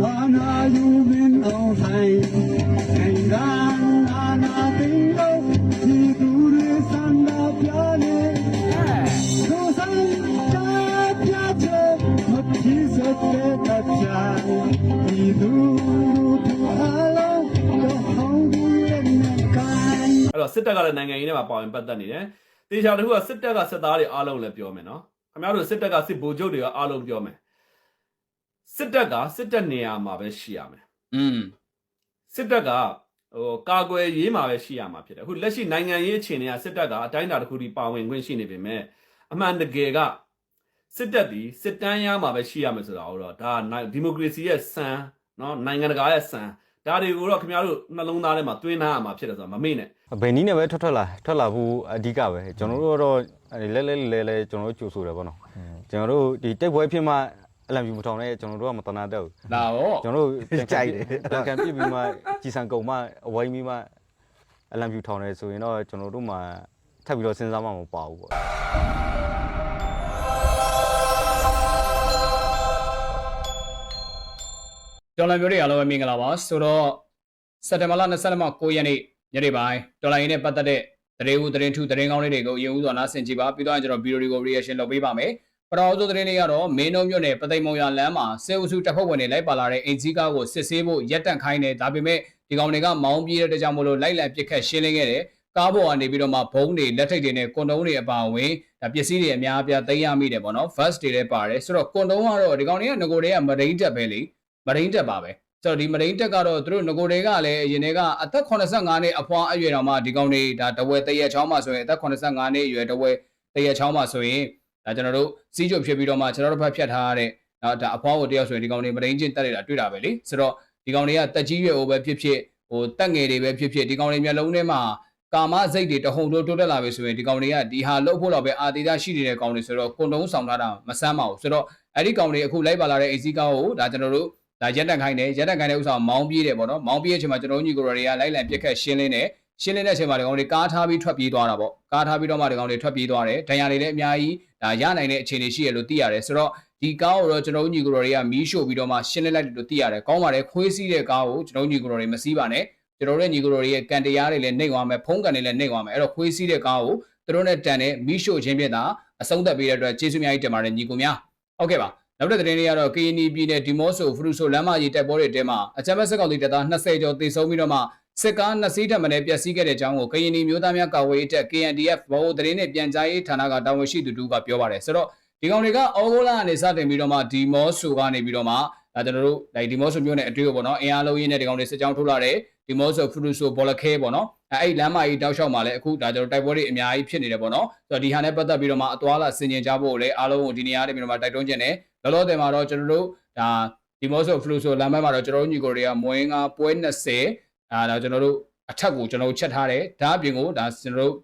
ဘာနာယူမင်းအောင်ဆိုင်နိုင်ငံနာနာပြီးတော့ဒီသူတွေစံတော်ပြနေကိုယ်ဆိုင်တာပြချေမဖြစ်စတဲ့တရားဒီသူတို့အားလုံးတော့ဟောင်းဒီရဲ့ကိုင်းအဲ့တော့စစ်တပ်ကလည်းနိုင်ငံရေးထဲမှာပါဝင်ပတ်သက်နေတယ်တေချာတစ်ခုကစစ်တပ်ကစစ်သားတွေအားလုံးလည်းပြောမယ်နော်ခင်ဗျားတို့စစ်တပ်ကစစ်ဗိုလ်ချုပ်တွေကအားလုံးပြောမယ် စစ်တပ်ကစစ်တပ်နေရာမှာပဲရှိရမယ်อืมစစ်တပ်ကဟိုကာကွယ်ရေးမှာပဲရှိရမှာဖြစ်တယ်အခုလက်ရှိနိုင်ငံရေးအခြေအနေကစစ်တပ်ကအတိုင်းအတာတစ်ခုထိပါဝင်ခွင့်ရှိနေပေမဲ့အမှန်တကယ်ကစစ်တပ်ဒီစစ်တမ်းရမှာပဲရှိရမယ်ဆိုတာကိုတော့ဒါဒီမိုကရေစီရဲ့စံနော်နိုင်ငံတကာရဲ့စံဒါတွေကိုတော့ခင်ဗျားတို့နှလုံးသားထဲမှာသွင်းထားရမှာဖြစ်တယ်ဆိုတာမမေ့နဲ့ဘယ်နည်းနဲ့ပဲထွက်ထွက်လာထွက်လာဖို့အဓိကပဲကျွန်တော်တို့ကတော့လဲလဲလဲလဲကျွန်တော်တို့ကြိုဆိုတယ်ပေါ့နော်ကျွန်တော်တို့ဒီတိုက်ပွဲဖြစ်မှ အလံပြူမထောင်နဲ့ကျွန်တော်တို့ကမတနာတော့ဘူးဒါတော့ကျွန်တော်တို့ကြိုက်တယ်ပြန်ကန်ပြစ်ပြီးမှကြီးစံကုန်မှအဝိုင်းပြီးမှအလံပြူထောင်တယ်ဆိုရင်တော့ကျွန်တော်တို့မှထပ်ပြီးတော့စဉ်းစားမှမပါဘူးပေါ့တော်လန်မျိုးတွေအားလုံးပဲမင်္ဂလာပါဆိုတော့စက်တင်ဘာလ20မှ9ရက်နေ့ညနေပိုင်းတော်လန်ရေးနဲ့ပတ်သက်တဲ့သတင်းဦးသတင်းထူးသတင်းကောင်းလေးတွေကိုအရင်ဦးစွာနားဆင်ကြည့်ပါပြီးတော့ကျွန်တော်ဗီဒီယိုတွေကို reaction လုပ်ပေးပါမယ် ပထမဆုံးသတင်းလေးကတော့မင်းနှုံမြို့နယ်ပသိမ်မုံရလမ်းမှာစေအုပ်စုတပ်ဖွဲ့ဝင်တွေလိုက်ပါလာတဲ့အင်ဂျီကားကိုစစ်ဆေးဖို့ရက်တန့်ခိုင်းတယ်ဒါပေမဲ့ဒီကောင်တွေကမောင်းပြေးတဲ့ကြောင့်မလို့လိုက်လံပစ်ခတ်ရှင်းလင်းခဲ့တယ်ကားပေါ်ကနေပြီးတော့မှဘုံတွေလက်ထိတ်တွေနဲ့ကွန်တုံးတွေအပါအဝင်ဒါပစ္စည်းတွေအများအပြားသိမ်းရမိတယ်ပေါ့နော် first တွေလည်းပါတယ်ဆိုတော့ကွန်တုံးကတော့ဒီကောင်တွေကငကိုတွေကမရိန်းတက်ပဲလေမရိန်းတက်ပါပဲဆိုတော့ဒီမရိန်းတက်ကတော့သူတို့ငကိုတွေကလည်းအရင်တည်းကအသက်85နှစ်အဖွားအရွယ်တော်မှဒီကောင်တွေဒါတဝဲတရက်ချောင်းမှာဆိုရင်အသက်85နှစ်အရွယ်တဝဲတရက်ချောင်းမှာဆိုရင် ဒါကျွန်တော်တို့စီးကြုပ်ဖြစ်ပြီးတော့မှကျွန်တော်တို့ဘက်ဖြတ်ထားရတဲ့နော်ဒါအဖွားကိုတယောက်ဆိုရင်ဒီကောင်တွေမရိန်းချင်းတက်နေတာတွေ့တာပဲလေဆိုတော့ဒီကောင်တွေကတက်ကြီးရွယ်အိုပဲဖြစ်ဖြစ်ဟိုတက်ငယ်တွေပဲဖြစ်ဖြစ်ဒီကောင်တွေမျက်လုံးထဲမှာကာမစိတ်တွေတဟုန်တိုးတိုးတက်လာပြီဆိုရင်ဒီကောင်တွေကဒီဟာလှုပ်ဖို့တော့ပဲအာတိဒရှိနေတဲ့ကောင်တွေဆိုတော့ကွန်တုံးဆောင်ထားတာမဆမ်းပါဘူးဆိုတော့အဲ့ဒီကောင်တွေအခုလိုက်ပါလာတဲ့အေစီကားကိုဒါကျွန်တော်တို့ဒါရက်တက်ခိုင်းတယ်ရက်တက်ခိုင်းတဲ့ဥစ္စာမောင်းပြေးတယ်ပေါ့နော်မောင်းပြေးတဲ့အချိန်မှာကျွန်တော်တို့ညီကိုတွေကလိုက်လံပြစ်ခတ်ရှင်းလင်းတယ် ရှင်းလင်းတဲ့အချိန်မှာဒီကောင်တွေကားထားပြီးထွက်ပြေးသွားတာပေါ့ကားထားပြီးတော့မှဒီကောင်တွေထွက်ပြေးသွားတယ်ဒဏ်ရာတွေလည်းအများကြီးဒါရနိုင်တဲ့အခြေအနေရှိရလို့သိရတယ်ဆိုတော့ဒီကားကိုတော့ကျွန်တော်တို့ညီကိုတွေကမီးရှို့ပြီးတော့မှရှင်းလင်းလိုက်တယ်လို့သိရတယ်ကောင်းပါတယ်ခွေးစီးတဲ့ကားကိုကျွန်တော်တို့ညီကိုတွေမစီးပါနဲ့ကျွန်တော်တို့ညီကိုတွေရဲ့ကန်တရားတွေလည်းနှိမ့်သွားမယ်ဖုံးကန်တွေလည်းနှိမ့်သွားမယ်အဲ့တော့ခွေးစီးတဲ့ကားကိုသူတို့နဲ့တန်တဲ့မီးရှို့ခြင်းဖြင့်သာအဆုံးသတ်ပေးတဲ့အတွက်ကျေးဇူးများကြီးတင်ပါတယ်ညီကိုများဟုတ်ကဲ့ပါနောက်တဲ့သတင်းလေးကတော့ KNY ပြည်နယ်ဒီမော့ဆိုဖရူဆိုလမ်းမကြီးတက်ပေါ်တဲ့တဲမှာအကြမ်းဖက်စစ်ကောင်စီတပ်သား20ကျော်သေဆုံးပြီးတော့မှ စစ်ကားနှစ်စီးထပ်မံပျက်စီးခဲ့တဲ့အကြောင်းကို KNY မျိုးသားများကာကွယ်ရေးတပ် KNDF ဘော်သတင်းနဲ့ပြန်ကြားရေးဌာနကတာဝန်ရှိသူတူကပြောပါတယ်ဆိုတော့ဒီကောင်တွေကအော်ဂိုလာကနေစတင်ပြီးတော့မှဒီမော့ဆိုကနေပြီးတော့မှဒါကျွန်တော်တို့ဒါဒီမော့ဆိုမျိုးနဲ့အတွေ့အကြုံပေါ့နော်အင်အားလုံးရင်းနဲ့ဒီကောင်တွေစစ်ကြောင်းထိုးလာတယ်ဒီမော့ဆိုဖရူဆိုဘောလခဲပေါ့နော်အဲအဲ့လမ်းမကြီးတောက်လျှောက်မှာလည်းအခုဒါကျွန်တော်တိုက်ပွဲတွေအများကြီးဖြစ်နေတယ်ပေါ့နော်ဆိုတော့ဒီဟာနဲ့ပတ်သက်ပြီးတော့မှအသွာလာဆင်ကျင်ကြဖို့လည်းအားလုံးကိုဒီနေရာနေပြီးတော့မှတိုက်တွန်းခြင်းနဲ့လောလောဆယ်မှာတော့ကျွန်တော်တို့ဒါဒီမော့ဆိုဖရူဆိုလမ်းမမှာတော့ကျွန်တော်တို့ညီကိုတွေကမွေးငါပွဲ20 အာဒါကျွန်တော်တို့အထက်ကိုကျွန်တော်တို့ချက်ထားတယ်ဒါအပြင်ကိုဒါကျွန်တော်တို့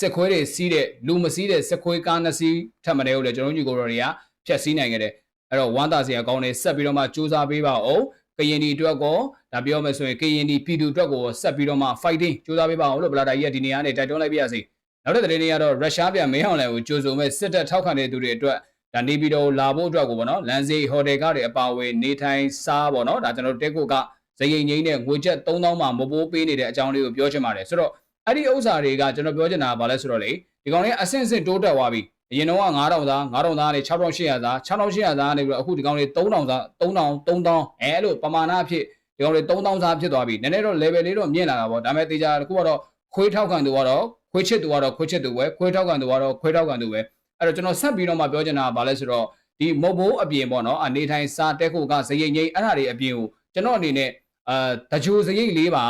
စစ်ခွေးတွေစီးတဲ့လူမစီးတဲ့စစ်ခွေးကားနှစ်စီးထပ်မတဲ့ကိုလည်းကျွန်တော်တို့ညီကိုတွေကဖြတ်စည်းနိုင်ခဲ့တယ်အဲ့တော့ဝမ်းသာစရာကောင်းတယ်ဆက်ပြီးတော့မှစူးစမ်းပေးပါအောင်ကရင်ဒီအတွက်ကောဒါပြောမယ်ဆိုရင်ကရင်ဒီပြည်သူအတွက်ကိုဆက်ပြီးတော့မှ fighting စူးစမ်းပေးပါအောင်လို့ဗလာတာကြီးကဒီနေရာနဲ့တိုက်တွန်းလိုက်ပြရစီနောက်တဲ့သတင်းတွေကတော့ရုရှားပြန်မင်းအောင်လှိုင်ကိုကြိုဆိုမဲ့စစ်တပ်ထောက်ခံတဲ့သူတွေအတွက်ဒါနေပြီးတော့လာဖို့အတွက်ကိုပေါ့နော်လန်စီဟိုတယ်ကားတွေအပါအဝင်နေထိုင်စားပေါ့နော်ဒါကျွန်တော်တို့တက်ကိုက ဇယိန်ငိမ့်နဲ့ငွေချက်3000မှမပိုးပေးနေတဲ့အကြောင်းလေးကိုပြောချင်ပါတယ်ဆိုတော့အဲ့ဒီဥစ္စာတွေကကျွန်တော်ပြောချင်တာကဘာလဲဆိုတော့လေဒီကောင်လေးအဆင့်ဆင့်တိုးတက်သွားပြီအရင်တော့က9000သား9000သားနဲ့6800သား6800သားနေပြီးတော့အခုဒီကောင်လေး3000သား3000 3000အဲအဲ့လိုပမာဏအဖြစ်ဒီကောင်လေး3000သားဖြစ်သွားပြီနည်းနည်းတော့ level လေးတော့မြင့်လာတာပေါ့ဒါပေမဲ့တေချာတစ်ခုကတော့ခွေးထောက်ခံသူကတော့ခွေးချစ်သူကတော့ခွေးချစ်သူပဲခွေးထောက်ခံသူကတော့ခွေးထောက်ခံသူပဲအဲ့တော့ကျွန်တော်ဆက်ပြီးတော့မှပြောချင်တာကဘာလဲဆိုတော့ဒီမုတ်ဘိုးအပြင်ပေါ့နော်အနေထိုင်စားတက်ခုကဇယိန်ငိမ့်အဲ့ဒါတွေအပြင်ကိုကျွန်တော်အနေနဲ့ အာတကြိုဇယိန်လေးပါ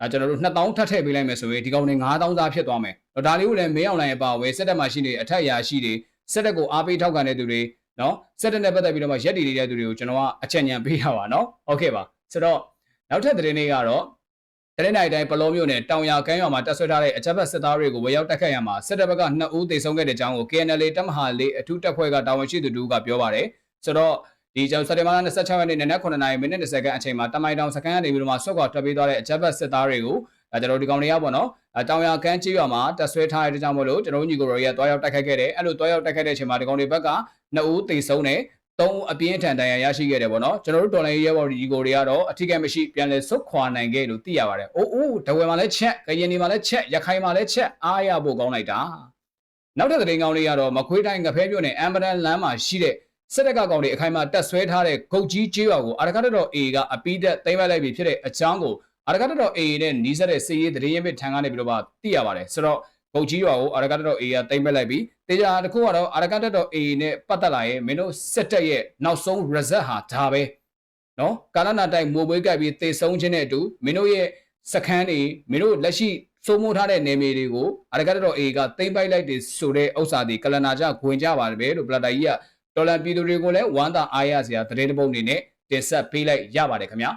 ဒါကျွန်တော်တို့2000ထပ်ထည့်ပေးလိုက်မယ်ဆိုရင်ဒီကောင်တွေ9000သားဖြစ်သွားမယ်။ဒါလေးကိုလည်းမင်းအောင်လိုင်းအပါဝဲစက်တက်မှာရှိနေအထက်ရာရှိတွေစက်တက်ကိုအားပေးထောက်ခံတဲ့သူတွေနော်စက်တက်နဲ့ပတ်သက်ပြီးတော့မှရက်တည်နေတဲ့သူတွေကိုကျွန်တော်ကအချက်ညံပေးရပါနော်။ဟုတ်ကဲ့ပါ။ဆိုတော့နောက်ထပ်သတင်းလေးကတော့တရင်နိုင်တိုင်းပလောမျိုးနဲ့တောင်ရကမ်းရွာမှာတက်ဆွဲထားတဲ့အကြမ်းဖက်စစ်သားတွေကိုဝေရောက်တက်ခတ်ရမှာစစ်တပ်ဘက်က2ဦးသေဆုံးခဲ့တဲ့အကြောင်းကို KNL တပ်မဟာလေးအထူးတပ်ဖွဲ့ကတာဝန်ရှိသူတူကပြောပါတယ်။ဆိုတော့ ဒီကျောင်းစက်တင်ဘာလ26ရက်နေ့နနက်9:00နာရီမိနစ်20ခန့်အချိန်မှာတမိုင်တောင်စခန်းကနေပြီးတော့မှဆွတ်ခွာထွက်ပြေးသွားတဲ့အကြမ်းဖက်စစ်သားတွေကိုဒါကျွန်တော်ဒီကောင်တွေကပေါ့နော်အဲတောင်ရကမ်းကြီးရွာမှာတက်ဆွဲထားတဲ့ကြောင့်မို့လို့ကျွန်တော်ညီကိုရော်ရဲ့တွားရောက်တိုက်ခိုက်ခဲ့တယ်အဲ့လိုတွားရောက်တိုက်ခိုက်တဲ့အချိန်မှာဒီကောင်တွေဘက်က2ဦးသေဆုံးတယ်သုံးအပြင်းထန်တန်ရာရရှိခဲ့တယ်ပေါ့နော်ကျွန်တော်တို့တော်လိုင်းရဲဘော်ဒီကိုတွေကတော့အထီးကမရှိပြန်လဲဆုတ်ခွာနိုင်ခဲ့လို့သိရပါတယ်အိုးအိုးတဝဲမှာလည်းချက်ကရင်ဒီမှာလည်းချက်ရခိုင်မှာလည်းချက်အားရဖို့ကောင်းလိုက်တာနောက်တဲ့သတင်းကောင်းလေးကတော့မခွေးတိုင်းငဖဲပြို့နဲ့အမ်ဘရန်လမ်းမှာရှိတဲ့ စစ်တပ်ကကောင်တွေအခိုင်အမာတက်ဆွဲထားတဲ့ဂုတ်ကြီးကျေးရွာကိုအာရကတတော် A ကအပီးတက်သိမ်းပိုက်လိုက်ပြီဖြစ်တဲ့အကြောင်းကိုအာရကတတော် A နဲ့နီးစပ်တဲ့စီရေးသတင်းရင်းပစ်ထံကနေပြီးတော့သိရပါတယ်ဆိုတော့ပုတ်ကြီးရွာကိုအာရကတတော် A ကတိမ့်ပက်လိုက်ပြီးတေချာတစ်ခုကတော့အာရကတတော် A နဲ့ပတ်သက်လာရင်မင်းတို့စစ်တပ်ရဲ့နောက်ဆုံး result ဟာဒါပဲနော်ကာလနာတိုက်မိုးပွေးကပ်ပြီးတေဆုံးခြင်းနဲ့အတူမင်းတို့ရဲ့စခန်းတွေမင်းတို့လက်ရှိစိုးမိုးထားတဲ့နေမြေတွေကိုအာရကတတော် A ကတိမ့်ပိုက်လိုက်တယ်ဆိုတဲ့ဥစ္စာဒီကလနာကြဂွင်ကြပါတယ်ပဲလို့ပလတာကြီးက တော်လန်ပြည်သူတွေကိုလည်းဝမ်းသာအားရစရာသတင်းတစ်ပုဒ်အနေနဲ့တင်ဆက်ပေးလိုက်ရပါတယ်ခင်ဗျာ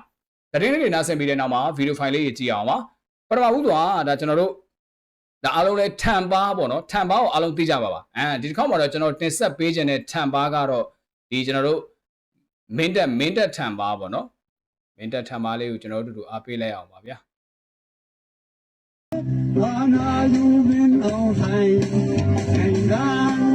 သတင်းလေးတွေနားဆင်ပြီးတဲ့နောက်မှာဗီဒီယိုဖိုင်လေးကြီးကြည့်အောင်ပါပထမဦးစွာဒါကျွန်တော်တို့ဒါအားလုံးလဲထံပါပေါ့နော်ထံပါကိုအားလုံးသိကြပါပါအဲဒီတစ်ခေါက်မှာတော့ကျွန်တော်တင်ဆက်ပေးခြင်းတဲ့ထံပါကတော့ဒီကျွန်တော်တို့မင်းတက်မင်းတက်ထံပါပေါ့နော်မင်းတက်ထံပါလေးကိုကျွန်တော်တို့အတူတူအားပေးလိုက်အောင်ပါဗျာဘာနာယူမင်းအောင်ဆိုင်ခိုင်ရာ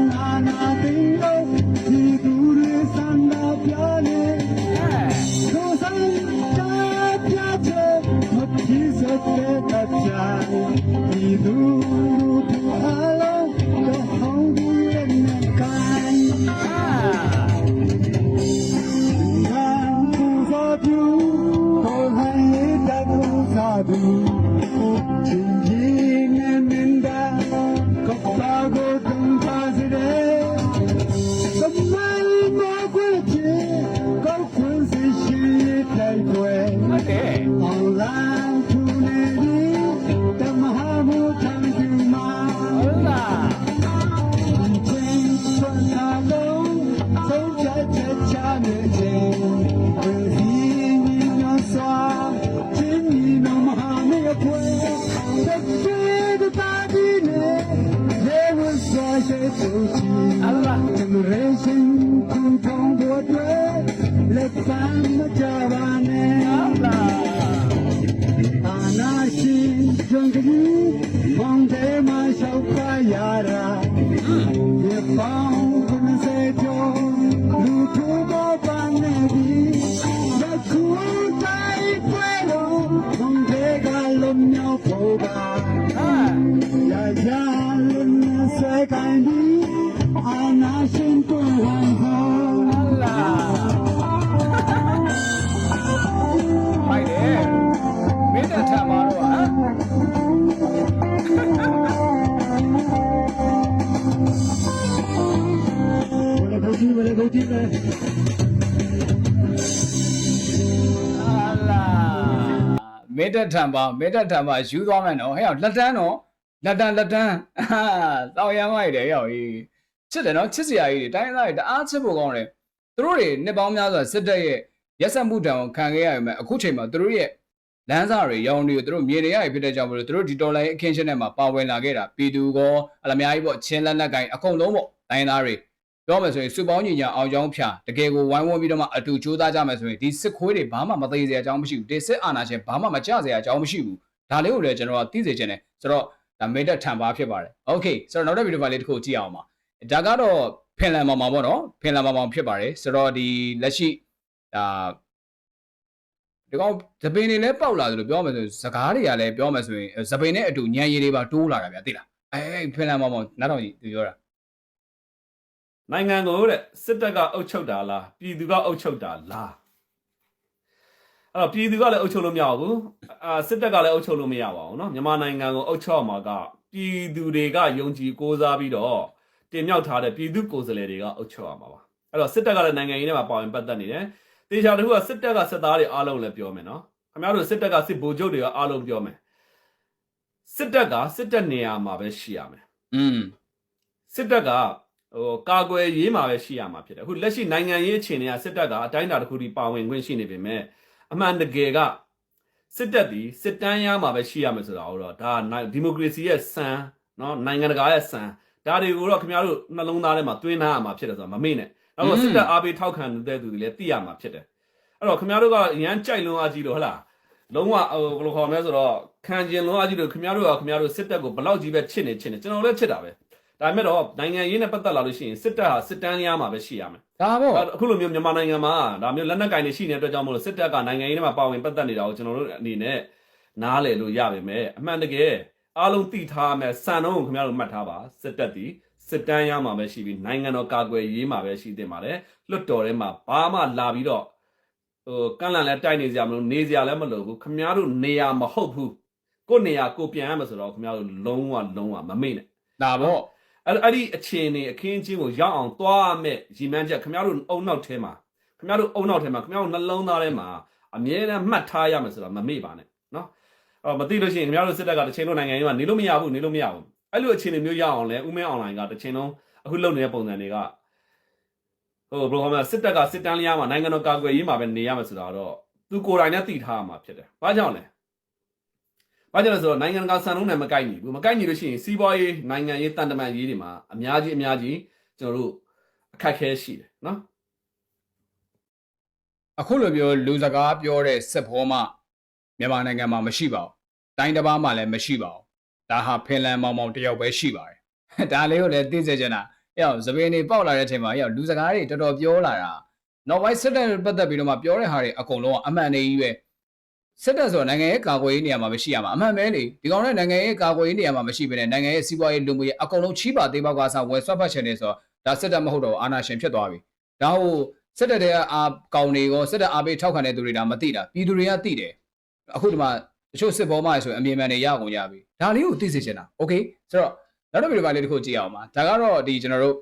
ဟုတ် Oh. ဟာလာမေတ္တထံပါမေတ္တထံပါယူသွားမယ်နော်ဟဲ့အောင်လက်တန်းနော်လက်တန်းလက်တန်းဟာတောင်ရမ်းမိုက်တယ်ရောက်ကြီးချစ်တယ်နော်ချစ်စရာကြီးတွေတိုင်းသားတွေတအားချစ်ဖို့ကောင်းတယ်သူတို့တွေနှစ်ပေါင်းများစွာစစ်တပ်ရဲ့ရက်စက်မှုတံကိုခံခဲ့ရပေမဲ့အခုချိန်မှာသူတို့ရဲ့လမ်းစာတွေရောင်းတွေကိုသူတို့မြင်နေရပြီဖြစ်တဲ့ကြောင့်မလို့သူတို့ဒီတော်လိုင်းအခင်းရှင်းထဲမှာပါဝင်လာခဲ့တာပြည်သူကောအလများကြီးပေါ့ချင်းလက်နက်ကိုင်အကုန်လုံးပေါ့တိုင်းသားတွေ ပြောမယ်ဆိုရင်စုပေါင်းညီညာအောင်ကြောင်းဖြာတကယ်ကိုဝိုင်းဝန်းပြီးတော့မှအတူကြိုးစားကြမယ်ဆိုရင်ဒီစစ်ခွေးတွေဘာမှမသေးစရာအကြောင်းမရှိဘူးဒီစစ်အာဏာရှင်ဘာမှမကြစရာအကြောင်းမရှိဘူးဒါလေးကိုလည်းကျွန်တော်ကသိစေချင်တယ်ဆိုတော့ဒါမေတ္တာထံပါဖြစ်ပါတယ်โอเคဆိုတော့နောက်တဲ့ဗီဒီယိုဖိုင်လေးတစ်ခုကြည့်အောင်ပါဒါကတော့ဖင်လန်မောင်မောင်ပေါ့နော်ဖင်လန်မောင်မောင်ဖြစ်ပါတယ်ဆိုတော့ဒီလက်ရှိဒါဒီကောင်သပင်တွေလည်းပေါက်လာတယ်လို့ပြောမယ်ဆိုရင်စကားတွေကလည်းပြောမယ်ဆိုရင်သပင်နဲ့အတူညံရည်တွေပါတိုးလာတာဗျာသိလားအဲဖင်လန်မောင်မောင်နားထောင်ကြည့်သူပြောတာ နိုင်ငံကိုတဲ့စစ်တပ်ကအုပ်ချုပ်တာလားပြည်သူကအုပ်ချုပ်တာလားအဲ့တော့ပြည်သူကလည်းအုပ်ချုပ်လို့မရဘူးအာစစ်တပ်ကလည်းအုပ်ချုပ်လို့မရပါဘူးเนาะမြန်မာနိုင်ငံကိုအုပ်ချုပ်မှာကပြည်သူတွေကယုံကြည်ကိုးစားပြီးတော့တင်မြှောက်ထားတဲ့ပြည်သူကိုယ်စားလှယ်တွေကအုပ်ချုပ်ရမှာပါအဲ့တော့စစ်တပ်ကလည်းနိုင်ငံရေးထဲမှာပါဝင်ပတ်သက်နေတယ်တေချာတခုကစစ်တပ်ကစစ်သားတွေအားလုံးလည်းပြောမယ်နော်ခင်ဗျားတို့စစ်တပ်ကစစ်ဗိုလ်ချုပ်တွေကအားလုံးပြောမယ်စစ်တပ်ကစစ်တပ်နေရာမှာပဲရှိရမယ် อืม စစ်တပ်က ဟိုကာကွယ်ရေးမှာပဲရှိရမှာဖြစ်တယ်အခုလက်ရှိနိုင်ငံရေးအခြေအနေကစစ်တပ်ကအတိုင်းအတာတစ်ခုထိပါဝင်ခွင့်ရှိနေပေမဲ့အမှန်တကယ်ကစစ်တပ်ဒီစစ်တမ်းရမှာပဲရှိရမယ်ဆိုတာတော့ဒါဒီမိုကရေစီရဲ့စံနော်နိုင်ငံတကာရဲ့စံဒါတွေကိုတော့ခင်ဗျားတို့နှလုံးသားထဲမှာတွင်းထားရမှာဖြစ်တယ်ဆိုတာမမေ့နဲ့အဲ့တော့စစ်တပ်အားပေးထောက်ခံတဲ့သူတွေလည်းသိရမှာဖြစ်တယ်အဲ့တော့ခင်ဗျားတို့ကအရန်ကြိုက်လွန်အားကြီးလို့ဟုတ်လားလုံးဝဟိုဘယ်လိုခေါ်မလဲဆိုတော့ခံကျင်လွန်အားကြီးလို့ခင်ဗျားတို့ကခင်ဗျားတို့စစ်တပ်ကိုဘလောက်ကြီးပဲချစ်နေချစ်နေကျွန်တော်လည်းချစ်တာပဲ ဒါပေမဲ့တော့နိုင်ငံရေးနဲ့ပတ်သက်လာလို့ရှိရင်စစ်တပ်ဟာစစ်တမ်းလျားမှာပဲရှိရမယ်ဒါပေါ့အခုလိုမျိုးမြန်မာနိုင်ငံမှာဒါမျိုးလက်နက်ကင်တွေရှိနေတဲ့အတွက်ကြောင့်မလို့စစ်တပ်ကနိုင်ငံရေးထဲမှာပါဝင်ပတ်သက်နေတာကိုကျွန်တော်တို့အနေနဲ့နားလည်လို့ရပါမယ်အမှန်တကယ်အားလုံးသိထားမယ်စံနှုန်းကိုခင်ဗျားတို့မှတ်ထားပါစစ်တပ်ဒီစစ်တမ်းရမှာပဲရှိပြီးနိုင်ငံတော်ကာကွယ်ရေးမှာပဲရှိတင်ပါတယ်လွတ်တော်ထဲမှာဘာမှလာပြီးတော့ဟိုကန့်လန့်လဲတိုက်နေကြမလို့နေကြလည်းမလို့ဘူးခင်ဗျားတို့နေရာမဟုတ်ဘူးကိုယ့်နေရာကိုပြန်ရမှာဆိုတော့ခင်ဗျားတို့လုံးဝလုံးဝမမေ့နဲ့ဒါပေါ့ အဲ့အဲ့ဒီအခြေအနေအခင်းအကျင်းကိုရောက်အောင်သွားရမယ်ရည်မှန်းချက်ခင်ဗျားတို့အုံနောက်ထဲမှာခင်ဗျားတို့အုံနောက်ထဲမှာခင်ဗျားတို့နှလုံးသားထဲမှာအမြဲတမ်းမှတ်ထားရမယ်ဆိုတာမမေ့ပါနဲ့နော်အော်မသိလို့ရှိရင်ခင်ဗျားတို့စစ်တပ်ကတစ်ချိန်လုံးနိုင်ငံရေးမှာနေလို့မရဘူးနေလို့မရဘူးအဲ့လိုအခြေအနေမျိုးရအောင်လဲဥမင်းအွန်လိုင်းကတစ်ချိန်လုံးအခုလုပ်နေတဲ့ပုံစံတွေကဟိုဘယ်လိုခေါ်မလဲစစ်တပ်ကစစ်တမ်းလျားမှာနိုင်ငံတော်ကာကွယ်ရေးမှာပဲနေရမယ်ဆိုတာတော့သူကိုယ်တိုင်နဲ့သိထားရမှာဖြစ်တယ်ဘာကြောင့်လဲ ဘာကြောင့်လဲဆိုတော့နိုင်ငံတကာစံနှုန်းနဲ့မကိုက်ညီဘူးမကိုက်ညီလို့ရှိရင်စီးပွားရေးနိုင်ငံရေးတန်တမာရေးတွေမှာအများကြီးအများကြီးကျွန်တော်တို့အခက်အခဲရှိတယ်နော်အခုလိုမျိုးလူစကားပြောတဲ့စစ်ဘောမှမြန်မာနိုင်ငံမှာမရှိပါဘူးတိုင်းတစ်ပါးမှလည်းမရှိပါဘူးဒါဟာဖင်လန်မောင်မောင်တစ်ယောက်ပဲရှိပါတယ်ဒါလေးကိုလည်းသိစေချင်တာအဲ့တော့သပင်တွေပေါက်လာတဲ့အချိန်မှာအဲ့တော့လူစကားတွေတော်တော်ပြောလာတာနောက်ပိုင်းစစ်တပ်ပတ်သက်ပြီးတော့မှပြောတဲ့ဟာတွေအကုန်လုံးကအမှန်တည်းကြီးပဲ စစ်တပ်ဆိုတော့နိုင်ငံရဲ့ကာကွယ်ရေးနေရာမှာမရှိရမှာအမှန်ပဲလေဒီကောင်နဲ့နိုင်ငံရဲ့ကာကွယ်ရေးနေရာမှာမရှိဘဲနဲ့နိုင်ငံရဲ့စီးပွားရေးလူမှုရေးအကုန်လုံးချီးပါသေးပေါက်ကစားဝယ်ဆွတ်ဖတ်ချင်နေဆိုတော့ဒါစစ်တပ်မဟုတ်တော့ဘူးအာဏာရှင်ဖြစ်သွားပြီဒါဟို စစ်တပ်တွေကအာကောင်တွေရောစစ်တပ်အားပေးထောက်ခံတဲ့သူတွေဒါမသိတာပြည်သူတွေကသိတယ်အခုဒီမှာတချို့စစ်ဘောမတွေဆိုရင်အမြင်မှန်တွေရအောင်ရပြီဒါလေးကိုသိစေချင်တာโอเคဆိုတော့နောက်တစ်ဗီဒီယိုပိုင်းလေးတစ်ခုကြည့်အောင်ပါဒါကတော့ဒီကျွန်တော်တို့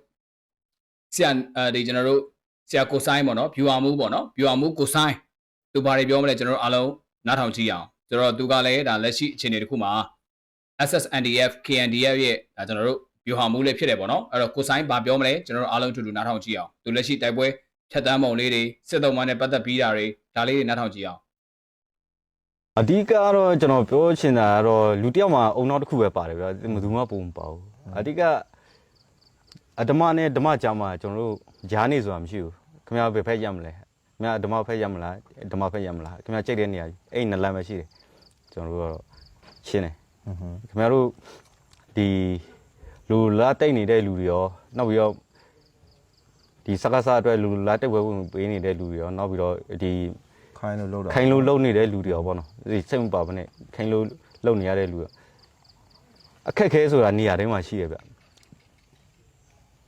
ဆရာအဲဒီကျွန်တော်တို့ဆရာကိုဆိုင်ပေါ့နော် viewer မှုပေါ့နော် viewer မှုကိုဆိုင်သူဘာတွေပြောမလဲကျွန်တော်တို့အားလုံး နားထောင်ကြည့်အောင်ဆိုတော့သူကလည်းဒါလက်ရှိအခြေအနေတစ်ခုမှာ SSNDF KNDF ရဲ့ဒါကျွန်တော်တို့ viewer မှုလေးဖြစ်တယ်ပေါ့နော်အဲ့တော့ကိုဆိုင်ဘာပြောမလဲကျွန်တော်တို့အားလုံးအတူတူနားထောင်ကြည့်အောင်သူလက်ရှိတိုက်ပွဲဖြတ်တန်းပုံလေးတွေစစ်သုံးမနဲ့ပတ်သက်ပြီးတာတွေဒါလေးတွေနားထောင်ကြည့်အောင်အဓိကကတော့ကျွန်တော်ပြောချင်တာကတော့လူတစ်ယောက်မှာအုံနောက်တစ်ခုပဲပါတယ်ဗျာဘယ်သူမှပုံမပါဘူးအဓိကအဓမ္မနဲ့ဓမ္မကြားမှာကျွန်တော်တို့ဂျားနေဆိုတာမရှိဘူးခင်ဗျားဘယ်ဖက်ရမလဲ ခင်ဗျားဓမ္မဖက်ရမလားဓမ္မဖက်ရမလားခင်ဗျားကြိတ်တဲ့နေရာအဲ့နလမ်းပဲရှိတယ်ကျွန်တော်တို့ကတော့ရှင်းတယ်ခင်ဗျားတို့ဒီလူလာတိတ်နေတဲ့လူတွေရောနောက်ပြီးတော့ဒီစကားစားအတွက်လူလာတိတ်ဝဲဝင်ပေးနေတဲ့လူတွေရောနောက်ပြီးတော့ဒီခိုင်းလို့လောက်တာခိုင်လို့လုံနေတဲ့လူတွေရောပေါ့နော်ဒီစိတ်မပါဘဲနဲ့ခိုင်လို့လုံနေရတဲ့လူရောအခက်ခဲဆိုတာနေရာတိုင်းမှာရှိတယ်ဗျ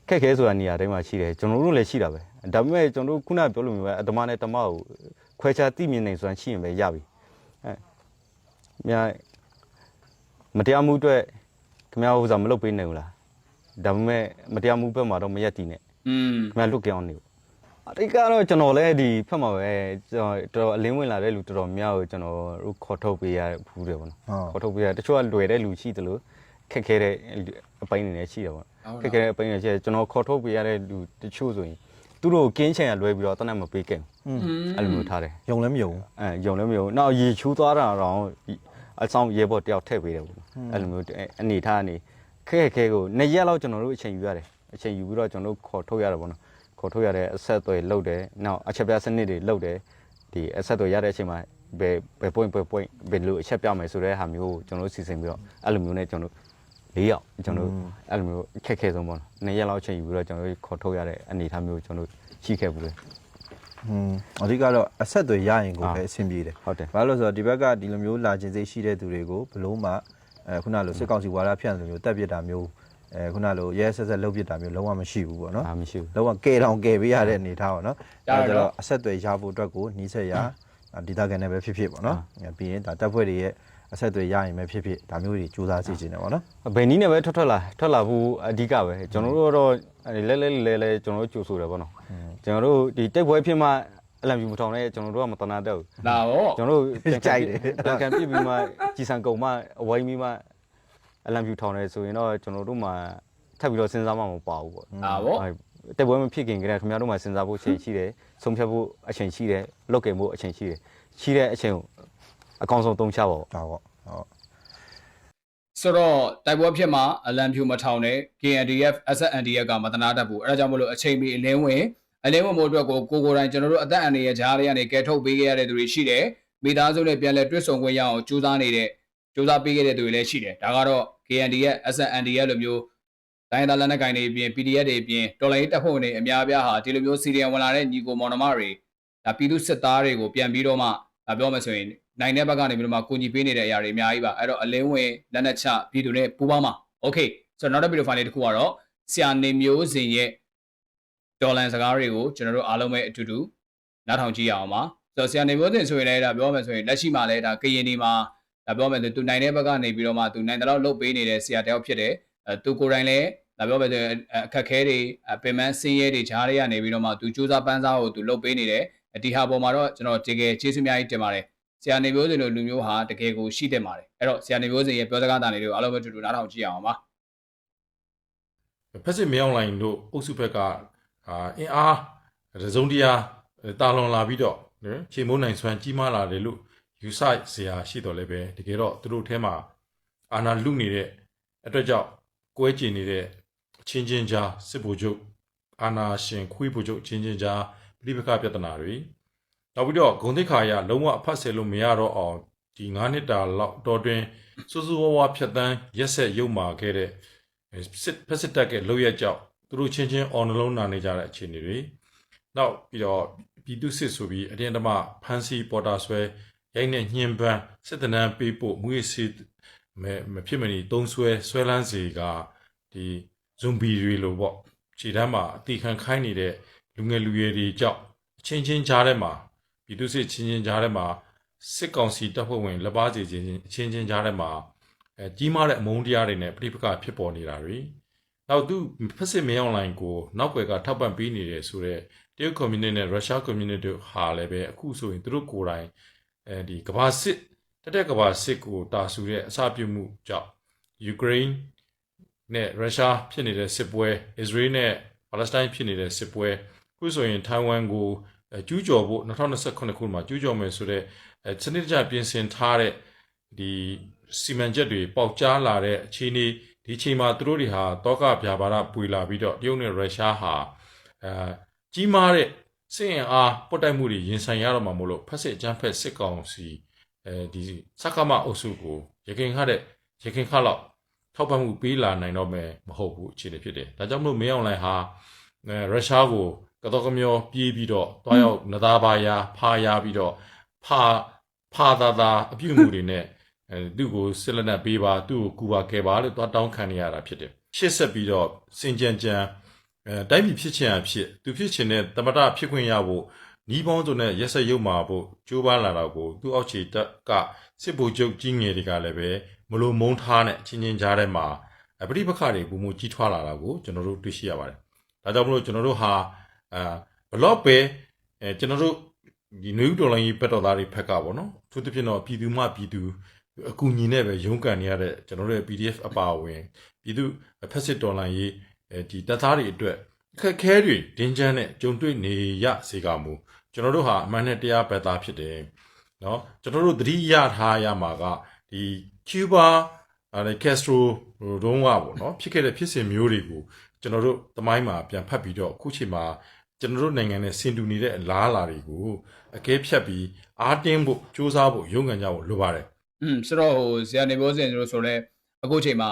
အခက်ခဲဆိုတာနေရာတိုင်းမှာရှိတယ်ကျွန်တော်တို့လည်းရှိတာပဲ ဒါပေမဲ့ကျွန်တော်တို့ခုနပြောလို့မျိုးပဲအတမနဲ့တမကိုခွဲခြားသိမြင်နေဆိုတာရှိရင်ပဲရပြီအဲမြမတရားမှုအတွက်ခင်ဗျားဥစ္စာမလုပ်ပေးနိုင်ဘူးလားဒါပေမဲ့မတရားမှုဘက်မှာတော့မရက်တည်နဲ့อืมခင်ဗျားလွတ်ကြောင်းနေဘူးအတိတ်ကတော့ကျွန်တော်လည်းဒီဖက်မှာပဲကျွန်တော်တော်တော်အလင်းဝင်လာတဲ့လူတော်တော်များကိုကျွန်တော်တို့ခေါ်ထုတ်ပေးရဘူးတယ်ပေါ့နော်ဟုတ်ခေါ်ထုတ်ပေးရတချို့ကလွယ်တဲ့လူရှိတယ်လို့ခက်ခဲတဲ့အပိုင်းတွေလည်းရှိတယ်ပေါ့ခက်ခဲတဲ့အပိုင်းတွေရှိတယ်ကျွန်တော်ခေါ်ထုတ်ပေးရတဲ့လူတချို့ဆိုရင် သူတို့ကိုကင်းချင်ရလွဲပြီးတော့တနက်မပေးခဲ့อืมဘူးအဲ့လိုမျိုးထားတယ်ယုံလည်းမယုံအဲယုံလည်းမယုံနောက်ရေချိုးသွားတာတော့အဆောင်ရေပေါ်တယောက်ထည့်ပေးတယ်ပေါ့အဲ့လိုမျိုးအနေထားအနေခက်ခဲကိုနှစ်ရက်လောက်ကျွန်တော်တို့အချိန်ယူရတယ်အချိန်ယူပြီးတော့ကျွန်တော်တို့ခေါ်ထုတ်ရတယ်ပေါ့နော်ခေါ်ထုတ်ရတဲ့အဆက်အသွယ်လုတ်တယ်နောက်အချက်ပြစနစ်တွေလုတ်တယ်ဒီအဆက်အသွယ်ရတဲ့အချိန်မှာဘယ်ဘယ် point ဘယ် point ဘယ်လိုအချက်ပြမယ်ဆိုတဲ့ဟာမျိုးကိုကျွန်တော်တို့စီစဉ်ပြီးတော့အဲ့လိုမျိုးနဲ့ကျွန်တော်တို့ ၄ယောက်ကျွန်တော်တို့အဲ့လိုမျိုးခက်ခဲဆုံးပေါ့နော်နှစ်ရက်လောက်အချိန်ယူပြီးတော့ကျွန်တော်တို့ခေါ်ထုတ်ရတဲ့အနေထားမျိုးကျွန်တော်တို့ရှိခဲ့ဘူးလေอืมအဓိကတော့အဆက်တွေရရင်ကိုအာပဲအဆင်ပြေတယ်ဟုတ်တယ်ဘာလို့လဲဆိုတော့ဒီဘက်ကဒီလိုမျိုးလာခြင်းစိတ်ရှိတဲ့သူတွေကိုဘလို့မှအဲခုနလိုစစ်ကောင်စီဝါဒဖြန့်လိုမျိုးတက်ပြစ်တာမျိုးအဲခုနလိုရဲဆက်ဆက်လှုပ်ပြစ်တာမျိုးလုံးဝမရှိဘူးပေါ့နော်အားမရှိဘူးလုံးဝကဲတောင်ကဲပေးရတဲ့အနေထားပေါ့နော်ဒါတော့ဒါကြတော့အဆက်တွေရဖို့အတွက်ကိုနှီးဆက်ရဒီတာကန်နဲ့ပဲဖြစ်ဖြစ်ပေါ့နော်ပြီးရင်ဒါတက်ဖွဲ့တွေရဲ့ အဆက်တွေရရင်ပဲဖြစ်ဖြစ်ဒါမျိုးတွေစူးစမ်းစီခြင်းတယ်ပေါ့နော်ဘယ်နည်းနဲ့ပဲထွက်ထွက်လာထွက်လာဖို့အဓိကပဲကျွန်တော်တို့ကတော့လဲလဲလဲလဲကျွန်တော်တို့ကြိုဆိုတယ်ပေါ့နော်ကျွန်တော်တို့ဒီတိတ်ပွဲဖြစ်မှအလံပြူမထောင်နဲ့ကျွန်တော်တို့ကမတနာတော့ဘူးဒါပေါ့ကျွန်တော်တို့ပြန်ကန်ပြစ်ပြီးမှကြီးစံကုန်မှအဝိုင်းပြီးမှအလံပြူထောင်နေဆိုရင်တော့ကျွန်တော်တို့မှထပ်ပြီးတော့စဉ်းစားမှမပါဘူးပေါ့ဒါပေါ့တိတ်ပွဲမဖြစ်ခင်ကတည်းကခင်ဗျားတို့မှစဉ်းစားဖို့အချိန်ရှိတယ်ဆုံးဖြတ်ဖို့အချိန်ရှိတယ်လုတ်ကင်ဖို့အချိန်ရှိတယ်ရှိတဲ့အချိန်ကို အကောင်းဆုံးသုံးချပါပေါ့ဒါပေါ့ဟုတ်ဆိုတော့တိုက်ပွဲဖြစ်မှာအလံဖြူမထောင်တဲ့ KNDF SNDF ကမတနာတတ်ဘူးအဲဒါကြောင့်မလို့အချိန်မီအလင်းဝင်အလင်းဝင်မှုအတွက်ကိုကိုကိုယ်တိုင်ကျွန်တော်တို့အသက်အန္တရာယ်ကြားလေးကနေကယ်ထုတ်ပေးခဲ့ရတဲ့သူတွေရှိတယ်မိသားစုနဲ့ပြန်လည်တွေ့ဆုံခွင့်ရအောင်ကြိုးစားနေတဲ့ကြိုးစားပေးခဲ့တဲ့သူတွေလည်းရှိတယ်ဒါကတော့ KNDF SNDF လိုမျိုးတိုင်းဒေသလက်နက်ကိုင်တွေအပြင် PDF တွေအပြင်တော်လိုင်းတပ်ဖွဲ့ဝင်တွေအများအပြားဟာဒီလိုမျိုးစီရီယံဝင်လာတဲ့ညီကိုမောင်နှမတွေဒါပြည်သူစစ်သားတွေကိုပြန်ပြီးတော့မှဒါပြောမယ်ဆိုရင် နိုင်တဲ့ဘက်ကနေပြီးတော့မှကူညီပေးနေတဲ့အရာတွေအများကြီးပါအဲ့တော့အလင်းဝင်လက်နက်ချပြည်သူတွေပူးပေါင်းပါโอเคဆိုတော့နောက်တစ်ဗီဒီယိုဖိုင်လေးတစ်ခုကတော့ဆရာနေမျိုးစင်ရဲ့ဒေါ်လန်စကားတွေကိုကျွန်တော်တို့အားလုံးပဲအတူတူနားထောင်ကြည့်ရအောင်ပါဆိုတော့ဆရာနေမျိုးစင်ဆိုရင်လည်းဒါပြောမယ်ဆိုရင်လက်ရှိမှာလည်းဒါကရင်ဒီမှာဒါပြောမယ်ဆိုသူနိုင်တဲ့ဘက်ကနေပြီးတော့မှသူနိုင်တဲ့လောက်လုပ်ပေးနေတဲ့ဆရာတယောက်ဖြစ်တယ်အဲသူကိုယ်တိုင်လည်းဒါပြောမယ်ဆိုရင်အခက်ခဲတွေပင်မဆင်းရဲတွေဂျားတွေကနေပြီးတော့မှသူစူးစမ်းပန်းစားကိုသူလုပ်ပေးနေတယ်ဒီဟာပေါ်မှာတော့ကျွန်တော်တကယ်ကျေးဇူးများကြီးတင်ပါတယ် ဆရာနေမျိုးစင်လိုလူမျိုးဟာတကယ်ကိုရှိတတ်ပါတယ်အဲ့တော့ဆရာနေမျိုးစင်ရဲ့ပြောစကားတန်တွေကိုအားလုံးပဲတူတူနားထောင်ကြည့်အောင်ပါဖက်စစ်မြောင်းလိုင်းတို့အုပ်စုဘက်ကအာအင်အားရစုံတရာတာလွန်လာပြီးတော့ခြေမိုးနိုင်စွမ်းကြီးမားလာတယ်လို့ယူဆစရာရှိတော်လည်းပဲတကယ်တော့သူတို့ထဲမှာအာနာလူနေတဲ့အတွက်ကြောင့်ကွဲကျင်နေတဲ့အချင်းချင်းကြားစစ်ဘိုလ်ချုပ်အာနာရှင်ခွေးဘိုလ်ချုပ်အချင်းချင်းကြားပြိပခပြဿနာတွေ နောက်ပြီးတော့ဂုံတိတ်ခါရလုံးဝအဖတ်ဆယ်လို့မရတော့အောင်ဒီ9နှစ်တာလောက်တော်တွင်စူးစူးဝါးဝါဖြတ်တန်းရက်ဆက်ရုပ်မာခဲ့တဲ့စစ်ဖက်စစ်တပ်ကလှုပ်ရက်ကြောက်သူတို့ချင်းချင်းအော်နှလုံးနာနေကြတဲ့အခြေအနေတွေနောက်ပြီးတော့ပြည်သူစစ်ဆိုပြီးအတင်းတမဖန်စီပေါ်တာဆွဲရိုက်နေညှဉ်းပန်းစစ်တနန်းပေးဖို့မွေးစီမမဖြစ်မနေတုံးဆွဲဆွဲလန်းစီကဒီဇွန်ဘီတွေလိုပေါ့ခြေတန်းမှာအတိခံခိုင်းနေတဲ့လူငယ်လူရွယ်တွေကြောက်အချင်းချင်းကြားထဲမှာ ပြည်သူစစ်ချင်းချင်းကြားထဲမှာစစ်ကောင်စီတပ်ဖွဲ့ဝင်လက်ပါစီချင်းချင်းအချင်းချင်းကြားထဲမှာအဲကြီးမားတဲ့အမုန်းတရားတွေနဲ့ပြိပခဖြစ်ပေါ်နေတာတွေနောက်သူဖက်စစ်မင်းအွန်လိုင်းကိုနောက်ွယ်ကထောက်ပံ့ပေးနေတယ်ဆိုတော့တရုတ် community နဲ့ရုရှား community တို့ဟာလည်းပဲအခုဆိုရင်သူတို့ကိုယ်တိုင်အဲဒီကမ္ဘာစစ်တက်တဲ့ကမ္ဘာစစ်ကိုတာဆူတဲ့အစပြုမှုကြောင့်ယူကရိန်းနဲ့ရုရှားဖြစ်နေတဲ့စစ်ပွဲအစ္စရေးနဲ့ပါလက်စတိုင်းဖြစ်နေတဲ့စစ်ပွဲအခုဆိုရင်ထိုင်ဝမ်ကိုအဲ ကျူးကျော်ဖို့2029ခုမှာကျူးကျော်မယ်ဆိုတော့အဲစနစ်တကျပြင်ဆင်ထားတဲ့ဒီစီမံချက်တွေပေါက်ကြားလာတဲ့အခြေအနေဒီအချိန်မှာသူတို့တွေဟာတောကဗျာပါဒပွေလာပြီးတော့တရုတ်နဲ့ရုရှားဟာအဲကြီးမားတဲ့စစ်အင်အားပုတ်တိုက်မှုတွေရင်ဆိုင်ရတော့မှာမို့လို့ဖက်စစ်အကြမ်းဖက်စစ်ကောင်စီအဲဒီစက္ကမအုပ်စုကိုရခင်ခတဲ့ရခင်ခလောက်ထောက်ပံ့မှုပေးလာနိုင်တော့မယ်မဟုတ်ဘူးအခြေအနေဖြစ်တယ်ဒါကြောင့်မလို့မင်းအောင်လှိုင်ဟာအဲရုရှားကို ကတော့ကမျောပြေးပြီးတော့တွားရောက်နသားပါယာဖားရပြီးတော့ဖာဖာသာသာအပြုတ်မှုတွေနဲ့အဲသူ့ကိုစစ်လက်နက်ပေးပါသူ့ကိုကူပါခဲ့ပါလို့သွားတောင်းခံနေရတာဖြစ်တယ်ရှစ်ဆက်ပြီးတော့စင်ကြံကြံအဲတိုင်းပြည်ဖြစ်ချင်အဖြစ်သူဖြစ်ချင်တဲ့တမတဖြစ်ခွင့်ရဖို့နီးပေါင်းစုံနဲ့ရက်ဆက်ရုပ်မာဖို့ကြိုးပမ်းလာတော့ကိုသူ့အောက်ခြေတက်ကစစ်ဗိုလ်ချုပ်ကြီးငယ်တွေကလည်းပဲမလို့မုန်းထားနဲ့အချင်းချင်းကြားထဲမှာအပရိပခတွေပုံမကြီးထွားလာတာကိုကျွန်တော်တို့တွေ့ရှိရပါတယ်ဒါကြောင့်မလို့ကျွန်တော်တို့ဟာ အာဘလော့ပဲအဲကျွန်တော်တို့ဒီနယူးဒေါ်လာကြီးဘက်တော်သားတွေဖက်ကပေါ့နော်သူတစ်ဖြစ်တော့ပြည်သူမှပြည်သူ အကူအညီနဲ့ပဲရုန်းကန်နေရတဲ့ကျွန်တော်တို့ရဲ့ PDF အပါအဝင်ပြည်သူဖက်စစ်တော်လှန်ရေးအဲဒီတပ်သားတွေအတွက်အခက်အခဲတွေဒင်းချမ်းနဲ့ကြုံတွေ့နေရစေကမူကျွန်တော်တို့ဟာအမှန်နဲ့တရားပဲသားဖြစ်တယ်เนาะကျွန်တော်တို့သတိရထားရမှာကဒီကျူဘာအဲကက်စထရိုဒုံးကပေါ့เนาะဖြစ်ခဲ့တဲ့ဖြစ်စဉ်မျိုးတွေကိုကျွန်တော်တို့သမိုင်းမှာပြန်ဖတ်ပြီးတော့အခုချိန်မှာ ကျွန်တော်တို့နိုင်ငံနဲ့ဆင်တူနေတဲ့အလားအလာတွေကိုအကဲဖြတ်ပြီးအားတင်းဖို့စူးစမ်းဖို့ရုန်းကန်ကြဖို့လိုပါတယ်อืมဆိုတော့ဟိုဇာနေပြောစင်တို့ဆိုတော့အခုချိန်မှာ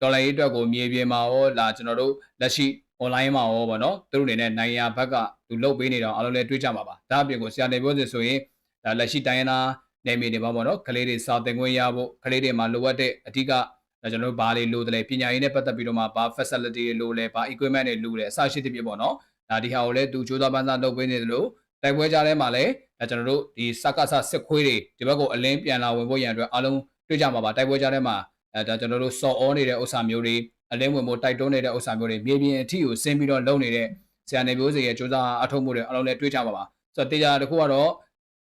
ဒေါ်လာရေးအတွက်ကိုမြေပြင်မှာရောလာကျွန်တော်တို့လက်ရှိ online မှာရောဗောနော်သူတို့အနေနဲ့နိုင်ရဘက်ကသူလုတ်ပေးနေတော့အားလုံးလည်းတွေးကြမှာပါဒါအပြင်ကိုဇာနေပြောစင်ဆိုရင်ဒါလက်ရှိတိုင်းရင်းသားနေမြေတွေပါဗောနော်ကလေးတွေစာသင်ခွင့်ရဖို့ကလေးတွေမှာလိုအပ်တဲ့အဓိကဒါကျွန်တော်တို့ဘာတွေလိုတယ်လဲပညာရေးနဲ့ပတ်သက်ပြီးတော့မှဘာ facility တွေလိုလဲဘာ equipment တွေလိုလဲအစရှိသဖြင့်ပေါ့နော် ဒါဒီဟာကိုလည်းသူစူးစမ်းပန်းစားလုပ်ပေးနေတယ်လို့တိုက်ပွဲကြားထဲမှာလည်းဒါကျွန်တော်တို့ဒီစက္ကဆစစ်ခွေးတွေဒီဘက်ကိုအလင်းပြန်လာဝင်ဖို့ရန်အတွက်အားလုံးတွေ့ကြမှာပါတိုက်ပွဲကြားထဲမှာအဲဒါကျွန်တော်တို့စော်ဩနေတဲ့ဥစ္စာမျိုးတွေအလင်းဝင်ဖို့တိုက်တွန်းနေတဲ့ဥစ္စာမျိုးတွေမြေပြင်အထိကိုဆင်းပြီးတော့လုပ်နေတဲ့ဆရာနေမျိုးစေရဲ့စူးစမ်းအထောက်မှုတွေအားလုံးလည်းတွေ့ကြမှာပါဆိုတော့တေချာတစ်ခုကတော့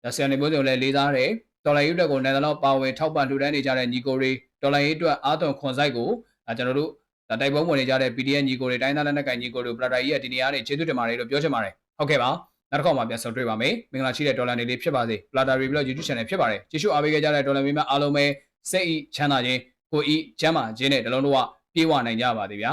ဒါဆရာနေမျိုးစေကိုလည်းလေးစားတယ်ဒေါ်လာရေးအတွက်ကိုနိုင်တော့ပါဝင်ထောက်ပံ့ထူတန်းနေကြတဲ့ညီကိုတွေဒေါ်လာရေးအတွက်အားသွန်ခွန်စိုက်ကိုဒါကျွန်တော်တို့ ဒါတိုက်ပွဲဝင်နေကြတဲ့ PDF ညီကိုတွေတိုင်းသားလက်နက်ကိုင်ညီကိုတွေပလာတာကြီးရဲ့ဒီနေရာနေကျေးဇူးတင်ပါတယ်လို့ပြောချင်ပါတယ်ဟုတ်ကဲ့ပါနောက်တစ်ခေါက်မှာပြန်ဆုံတွေ့ပါမယ်မင်္ဂလာရှိတဲ့ဒေါ်လာနေလေးဖြစ်ပါစေပလာတာရီဘလော့ YouTube channel ဖြစ်ပါတယ်ကျေးဇူးအားပေးကြတဲ့ဒေါ်လာမင်းများအားလုံးပဲစိတ်ဤချမ်းသာခြင်းကိုဤချမ်းသာခြင်းနဲ့တလုံးတော့ပြေဝနိုင်ကြပါသေးဗျာ